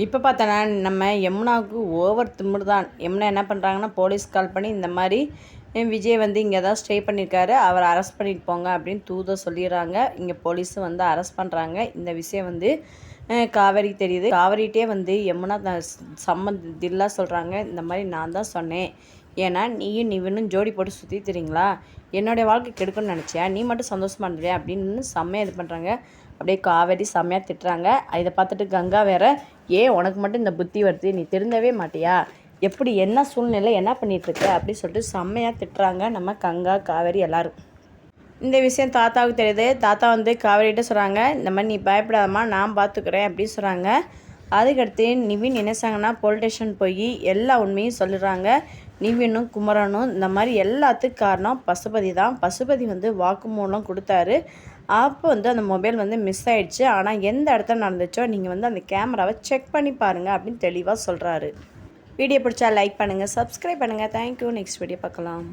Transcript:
இப்போ பார்த்தோன்னா நம்ம யமுனாவுக்கு ஓவர் திமிரு தான். யமுனா என்ன பண்ணுறாங்கன்னா போலீஸ் கால் பண்ணி இந்த மாதிரி விஜய் வந்து இங்கே தான் ஸ்டே பண்ணியிருக்காரு அவரை அரெஸ்ட் பண்ணிட்டு போங்க அப்படின்னு தூத சொல்லிடுறாங்க. இங்கே போலீஸும் வந்து அரெஸ்ட் பண்ணுறாங்க இந்த விஷயம் வந்து காவேரி தெரியுது. காவேரிகிட்டே வந்து யமுனா சம்மந்தில்லா சொல்கிறாங்க இந்த மாதிரி நான் தான் சொன்னேன். ஏன்னா நீயும் நிவினும் ஜோடி போட்டு சுற்றி தெரியுங்களா என்னுடைய வாழ்க்கை கெடுக்கணும்னு நினச்சியா? நீ மட்டும் சந்தோஷமாக இருந்தியா அப்படின்னு செம்மையாக இது பண்ணுறாங்க அப்படியே காவேரி செம்மையாக திட்டுறாங்க. இதை பார்த்துட்டு கங்கா வேற ஏன் உனக்கு மட்டும் இந்த புத்தி வருது. நீ திருந்தவே மாட்டியா? எப்படி என்ன சூழ்நிலை? என்ன பண்ணிட்டு இருக்க? அப்படின்னு சொல்லிட்டு செம்மையாக திட்டுறாங்க நம்ம கங்கா காவேரி எல்லாரும். இந்த விஷயம் தாத்தாவுக்கு தெரியுது. தாத்தா வந்து காவேரிகிட்ட சொல்கிறாங்க இந்த மாதிரி நீ பயப்படாதம்மா. நான் பார்த்துக்கிறேன் அப்படின்னு சொல்கிறாங்க அதுக்கடுத்து நிவின் என்ன செய்றாங்கன்னா போலீஸ் ஸ்டேஷன் போய் எல்லா உண்மையும் சொல்லிடுறாங்க நிவினும் குமரனும் இந்த மாதிரி எல்லாத்துக்கும் காரணம் பசுபதி தான். பசுபதி வந்து வாக்குமூலம் கொடுத்தாரு. அப்போ வந்து அந்த மொபைல் வந்து மிஸ் ஆயிடுச்சு. ஆனால் எந்த இடத்துல நடந்துச்சோ நீங்கள் வந்து அந்த கேமராவை செக் பண்ணி பாருங்கள் அப்படின்னு தெளிவாக சொல்கிறாரு வீடியோ பிடிச்சா லைக் பண்ணுங்கள் சப்ஸ்கிரைப் பண்ணுங்கள் தேங்க்யூ நெக்ஸ்ட் வீடியோ பார்க்கலாம்.